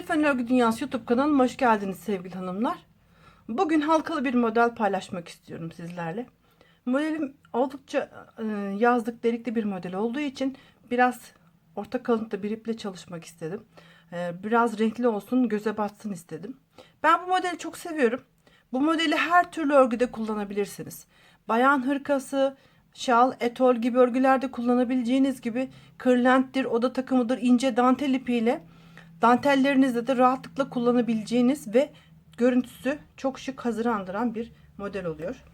Şerifen Örgü Dünyası YouTube kanalıma hoş geldiniz sevgili hanımlar. Bugün halkalı bir model paylaşmak istiyorum sizlerle. Modelim oldukça e, yazlık delikli bir model olduğu için biraz orta kalınlıkta bir iple çalışmak istedim. E, Biraz renkli olsun, göze batsın istedim. Ben bu modeli çok seviyorum. Bu modeli her türlü örgüde kullanabilirsiniz. Bayan hırkası, şal, etol gibi örgülerde kullanabileceğiniz gibi kırlenttir, oda takımıdır, ince dantel ipiyle dantellerinizde de rahatlıkla kullanabileceğiniz ve görüntüsü çok şık hazır andıran bir model oluyor.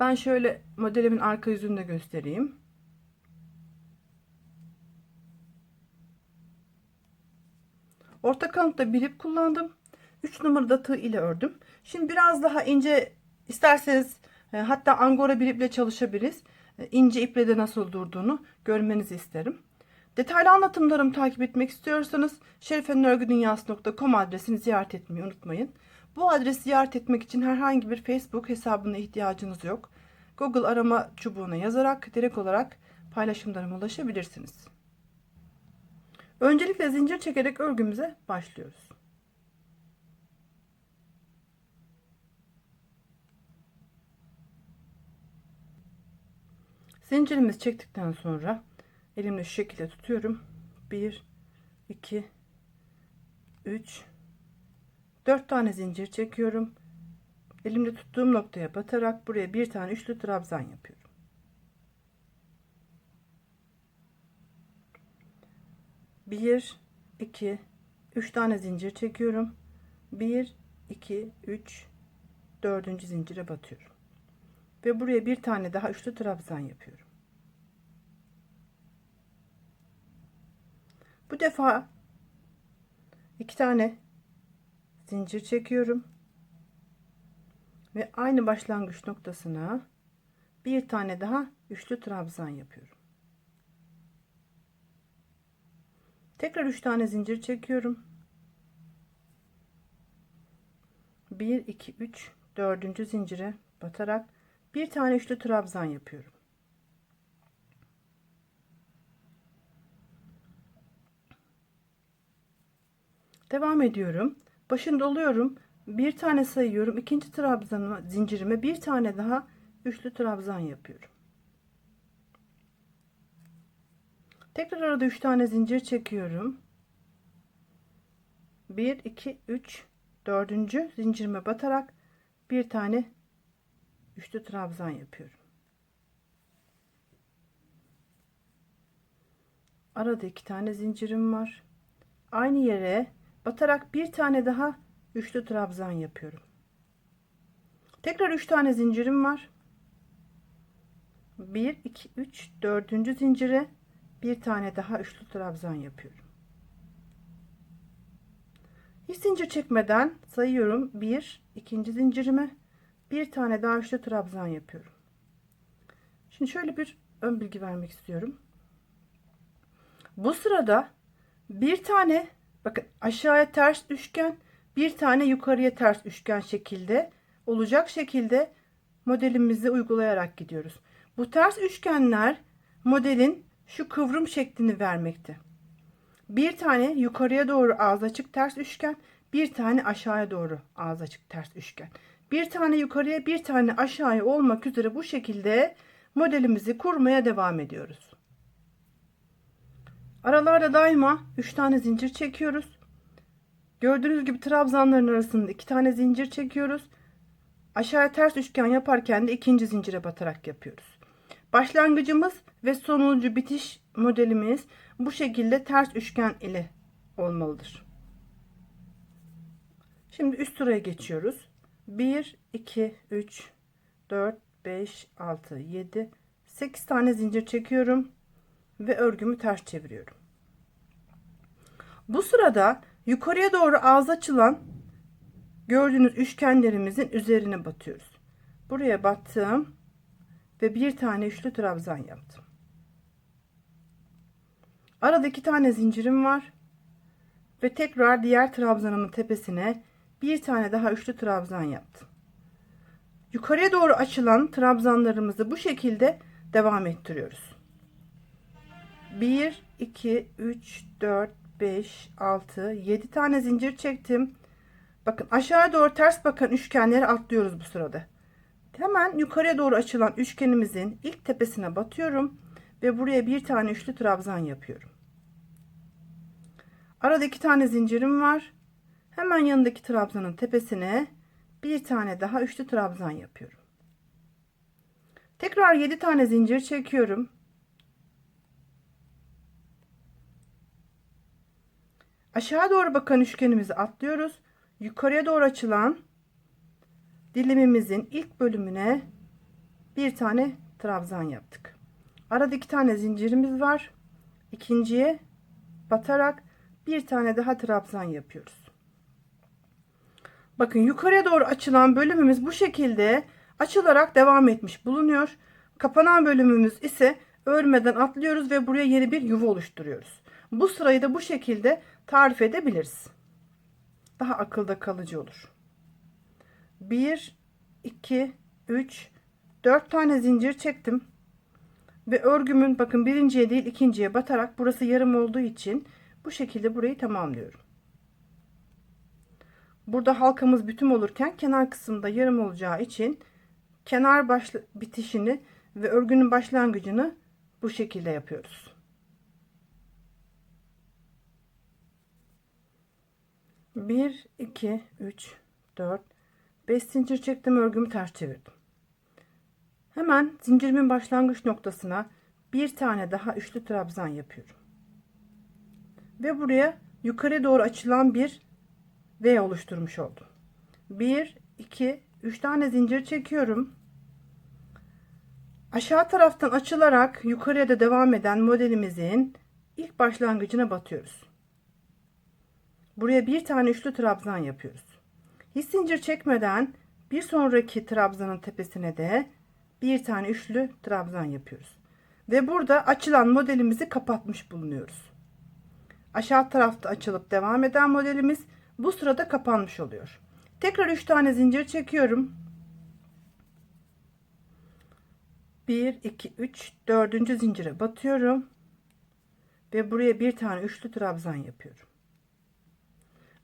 Ben şöyle modelimin arka yüzünü de göstereyim. Orta kalınlıkta bir ip kullandım. 3 numarada tığ ile ördüm. Şimdi biraz daha ince isterseniz e, hatta angora bir iple çalışabiliriz. E, ince iple de nasıl durduğunu görmenizi isterim. Detaylı anlatımlarımı takip etmek istiyorsanız şerifenörgüdünyası.com adresini ziyaret etmeyi unutmayın. Bu adresi ziyaret etmek için herhangi bir Facebook hesabına ihtiyacınız yok. Google arama çubuğuna yazarak direkt olarak paylaşımlarıma ulaşabilirsiniz. Öncelikle zincir çekerek örgümüze başlıyoruz. Zincirimizi çektikten sonra elimle şu şekilde tutuyorum. 1 2 3 4 tane zincir çekiyorum. Elimde tuttuğum noktaya batarak buraya bir tane üçlü trabzan yapıyorum. Bir, iki, üç tane zincir çekiyorum. Bir, iki, üç, dördüncü zincire batıyorum. Ve buraya bir tane daha üçlü trabzan yapıyorum. Bu defa iki tane zincir çekiyorum ve aynı başlangıç noktasına bir tane daha üçlü trabzan yapıyorum. Tekrar üç tane zincir çekiyorum. 1 2 3 dördüncü zincire batarak bir tane üçlü trabzan yapıyorum. Devam ediyorum. Başında oluyorum. Bir tane sayıyorum. İkinci trabzanıma zincirime bir tane daha üçlü trabzan yapıyorum. Tekrar arada üç tane zincir çekiyorum. 1 2 3 dördüncü zincirime batarak bir tane üçlü trabzan yapıyorum. Arada iki tane zincirim var. Aynı yere batarak bir tane daha üçlü trabzan yapıyorum. Tekrar üç tane zincirim var. 1 2 3 dördüncü zincire bir tane daha üçlü trabzan yapıyorum. Hiç zincir çekmeden sayıyorum. 1 ikinci zincirime bir tane daha üçlü trabzan yapıyorum. Şimdi şöyle bir ön bilgi vermek istiyorum. Bu sırada bir tane bakın aşağıya ters üçgen bir tane yukarıya ters üçgen şekilde olacak şekilde modelimizi uygulayarak gidiyoruz. Bu ters üçgenler modelin şu kıvrım şeklini vermekte. Bir tane yukarıya doğru ağız açık ters üçgen, bir tane aşağıya doğru ağız açık ters üçgen. Bir tane yukarıya, bir tane aşağıya olmak üzere bu şekilde modelimizi kurmaya devam ediyoruz. Aralarda daima 3 tane zincir çekiyoruz. Gördüğünüz gibi trabzanların arasında 2 tane zincir çekiyoruz. Aşağıya ters üçgen yaparken de ikinci zincire batarak yapıyoruz. Başlangıcımız ve sonuncu bitiş modelimiz bu şekilde ters üçgen ile olmalıdır. Şimdi üst sıraya geçiyoruz. 1 2 3 4 5 6 7 8 tane zincir çekiyorum ve örgümü ters çeviriyorum. Bu sırada yukarıya doğru ağız açılan gördüğünüz üçgenlerimizin üzerine batıyoruz. Buraya battım ve bir tane üçlü trabzan yaptım. Arada iki tane zincirim var ve tekrar diğer trabzanımın tepesine bir tane daha üçlü trabzan yaptım. Yukarıya doğru açılan trabzanlarımızı bu şekilde devam ettiriyoruz. 1 2 3 4 5, 6, 7 tane zincir çektim. Bakın aşağı doğru ters bakan üçgenleri atlıyoruz bu sırada. Hemen yukarıya doğru açılan üçgenimizin ilk tepesine batıyorum ve buraya bir tane üçlü trabzan yapıyorum. Arada iki tane zincirim var. Hemen yanındaki trabzanın tepesine bir tane daha üçlü trabzan yapıyorum. Tekrar 7 tane zincir çekiyorum. Aşağı doğru bakan üçgenimizi atlıyoruz. Yukarıya doğru açılan dilimimizin ilk bölümüne bir tane trabzan yaptık. Arada iki tane zincirimiz var. İkinciye batarak bir tane daha trabzan yapıyoruz. Bakın yukarıya doğru açılan bölümümüz bu şekilde açılarak devam etmiş bulunuyor. Kapanan bölümümüz ise örmeden atlıyoruz ve buraya yeni bir yuva oluşturuyoruz. Bu sırayı da bu şekilde tarif edebiliriz. Daha akılda kalıcı olur. 1 2 3 4 tane zincir çektim. Ve örgümün bakın birinciye değil ikinciye batarak burası yarım olduğu için bu şekilde burayı tamamlıyorum. Burada halkamız bütün olurken kenar kısımda yarım olacağı için kenar başlı bitişini ve örgünün başlangıcını bu şekilde yapıyoruz. Bir, iki, üç, dört, beş zincir çektim örgümü ters çevirdim. Hemen zincirimin başlangıç noktasına bir tane daha üçlü trabzan yapıyorum. Ve buraya yukarı doğru açılan bir V oluşturmuş oldum. 1 2 3 tane zincir çekiyorum. Aşağı taraftan açılarak yukarıya da devam eden modelimizin ilk başlangıcına batıyoruz. Buraya bir tane üçlü trabzan yapıyoruz. Hiç zincir çekmeden bir sonraki trabzanın tepesine de bir tane üçlü trabzan yapıyoruz. Ve burada açılan modelimizi kapatmış bulunuyoruz. Aşağı tarafta açılıp devam eden modelimiz bu sırada kapanmış oluyor. Tekrar 3 tane zincir çekiyorum. 1 2 3 4. zincire batıyorum. Ve buraya bir tane üçlü trabzan yapıyorum.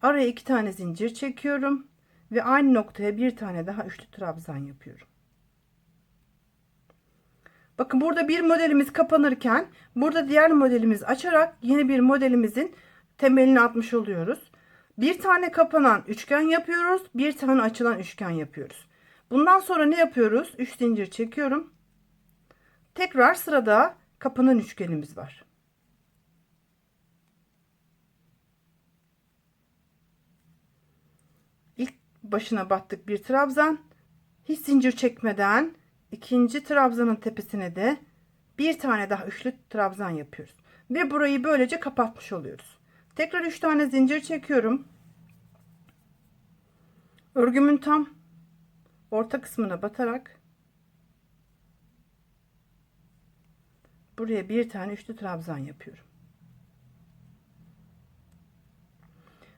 Araya iki tane zincir çekiyorum ve aynı noktaya bir tane daha üçlü trabzan yapıyorum. Bakın burada bir modelimiz kapanırken burada diğer modelimizi açarak yeni bir modelimizin temelini atmış oluyoruz. Bir tane kapanan üçgen yapıyoruz. Bir tane açılan üçgen yapıyoruz. Bundan sonra ne yapıyoruz? 3 zincir çekiyorum. Tekrar sırada kapanan üçgenimiz var. Başına battık bir trabzan. Hiç zincir çekmeden ikinci trabzanın tepesine de bir tane daha üçlü trabzan yapıyoruz. Ve burayı böylece kapatmış oluyoruz. Tekrar 3 tane zincir çekiyorum. Örgümün tam orta kısmına batarak buraya bir tane üçlü trabzan yapıyorum.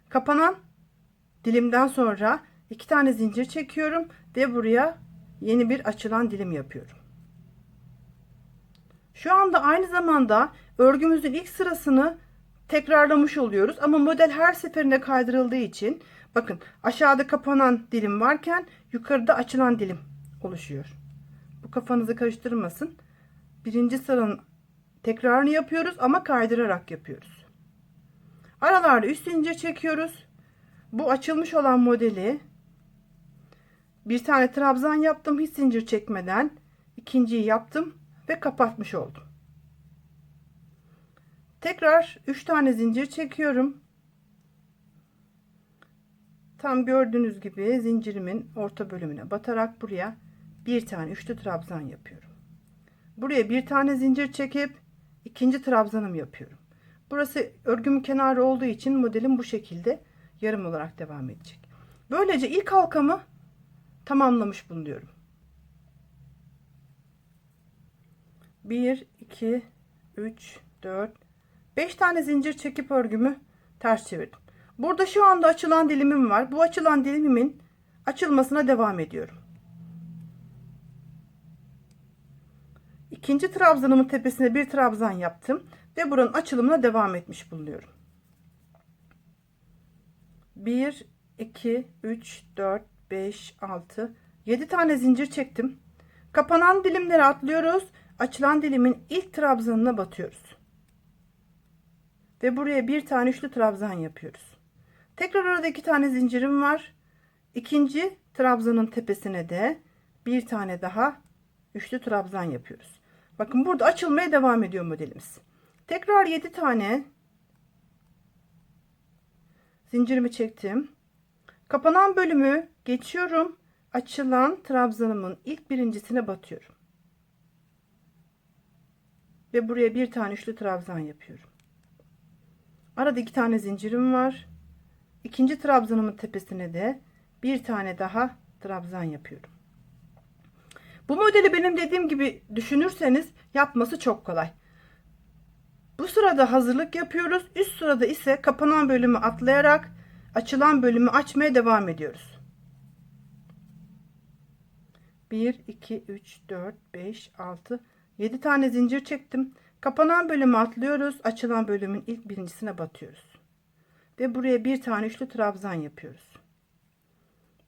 Kapanan dilimden sonra iki tane zincir çekiyorum ve buraya yeni bir açılan dilim yapıyorum. Şu anda aynı zamanda örgümüzün ilk sırasını tekrarlamış oluyoruz ama model her seferinde kaydırıldığı için bakın aşağıda kapanan dilim varken yukarıda açılan dilim oluşuyor. Bu kafanızı karıştırmasın. Birinci sıranın tekrarını yapıyoruz ama kaydırarak yapıyoruz. Aralarda üst zincir çekiyoruz. Bu açılmış olan modeli bir tane trabzan yaptım hiç zincir çekmeden ikinciyi yaptım ve kapatmış oldum. Tekrar 3 tane zincir çekiyorum. Tam gördüğünüz gibi zincirimin orta bölümüne batarak buraya bir tane üçlü trabzan yapıyorum. Buraya bir tane zincir çekip ikinci trabzanım yapıyorum. Burası örgümün kenarı olduğu için modelim bu şekilde yarım olarak devam edecek. Böylece ilk halkamı tamamlamış bulunuyorum. 1 2 3 4 5 tane zincir çekip örgümü ters çevirdim. Burada şu anda açılan dilimim var. Bu açılan dilimimin açılmasına devam ediyorum. İkinci trabzanımın tepesine bir trabzan yaptım ve buranın açılımına devam etmiş bulunuyorum. 1 2 3 4 5 6 7 tane zincir çektim. Kapanan dilimleri atlıyoruz. Açılan dilimin ilk trabzanına batıyoruz. Ve buraya bir tane üçlü trabzan yapıyoruz. Tekrar arada iki tane zincirim var. İkinci trabzanın tepesine de bir tane daha üçlü trabzan yapıyoruz. Bakın burada açılmaya devam ediyor modelimiz. Tekrar 7 tane zincirimi çektim. Kapanan bölümü geçiyorum. Açılan trabzanımın ilk birincisine batıyorum. Ve buraya bir tane üçlü trabzan yapıyorum. Arada iki tane zincirim var. İkinci trabzanımın tepesine de bir tane daha trabzan yapıyorum. Bu modeli benim dediğim gibi düşünürseniz yapması çok kolay. Bu sırada hazırlık yapıyoruz. Üst sırada ise kapanan bölümü atlayarak açılan bölümü açmaya devam ediyoruz. 1 2 3 4 5 6 7 tane zincir çektim. Kapanan bölümü atlıyoruz. Açılan bölümün ilk birincisine batıyoruz. Ve buraya bir tane üçlü trabzan yapıyoruz.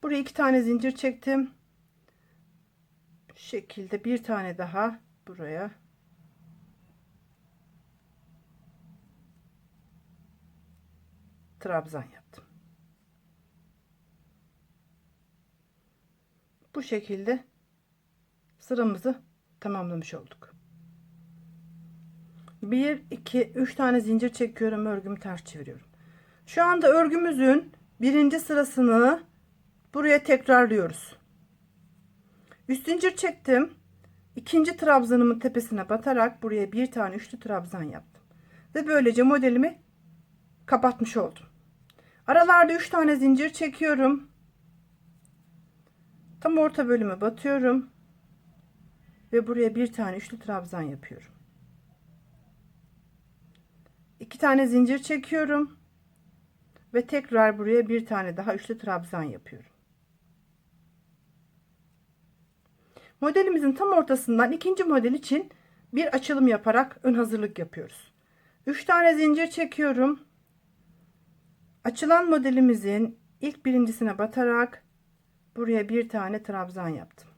Buraya iki tane zincir çektim. Şu şekilde bir tane daha buraya trabzan yaptım. Bu şekilde sıramızı tamamlamış olduk. 1 2 3 tane zincir çekiyorum örgümü ters çeviriyorum. Şu anda örgümüzün birinci sırasını buraya tekrarlıyoruz. Üst zincir çektim. İkinci trabzanımın tepesine batarak buraya bir tane üçlü trabzan yaptım. Ve böylece modelimi kapatmış oldum. Aralarda 3 tane zincir çekiyorum. Tam orta bölüme batıyorum. Ve buraya bir tane üçlü trabzan yapıyorum. 2 tane zincir çekiyorum. Ve tekrar buraya bir tane daha üçlü trabzan yapıyorum. Modelimizin tam ortasından ikinci model için bir açılım yaparak ön hazırlık yapıyoruz. 3 tane zincir çekiyorum. Açılan modelimizin ilk birincisine batarak buraya bir tane trabzan yaptım.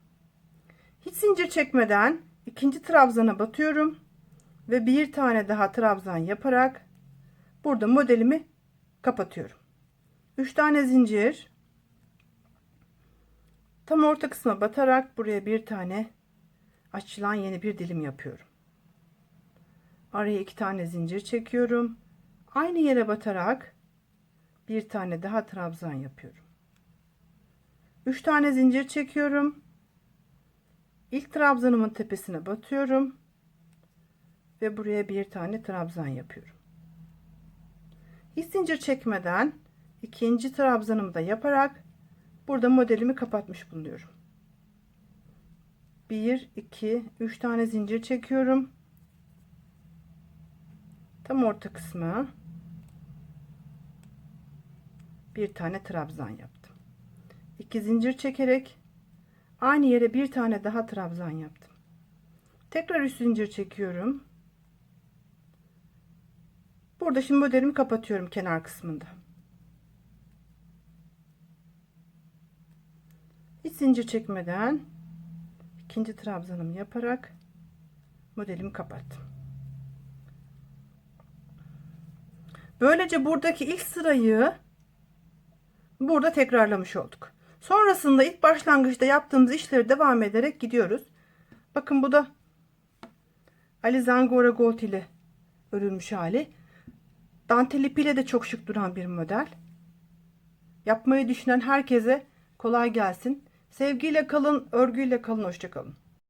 Hiç zincir çekmeden ikinci trabzana batıyorum ve bir tane daha trabzan yaparak burada modelimi kapatıyorum. 3 tane zincir tam orta kısma batarak buraya bir tane açılan yeni bir dilim yapıyorum. Araya iki tane zincir çekiyorum. Aynı yere batarak bir tane daha trabzan yapıyorum. 3 tane zincir çekiyorum. İlk trabzanımın tepesine batıyorum ve buraya bir tane trabzan yapıyorum. Hiç zincir çekmeden ikinci trabzanımı da yaparak burada modelimi kapatmış bulunuyorum. 1 2 3 tane zincir çekiyorum. Tam orta kısmı bir tane trabzan yaptım. 2 zincir çekerek aynı yere bir tane daha trabzan yaptım. Tekrar üst zincir çekiyorum. Burada şimdi modelimi kapatıyorum kenar kısmında. Hiç zincir çekmeden ikinci trabzanımı yaparak modelimi kapattım. Böylece buradaki ilk sırayı burada tekrarlamış olduk. Sonrasında ilk başlangıçta yaptığımız işleri devam ederek gidiyoruz. Bakın bu da Alizangora Gold ile örülmüş hali. Dantel ipiyle de çok şık duran bir model. Yapmayı düşünen herkese kolay gelsin. Sevgiyle kalın, örgüyle kalın, hoşçakalın.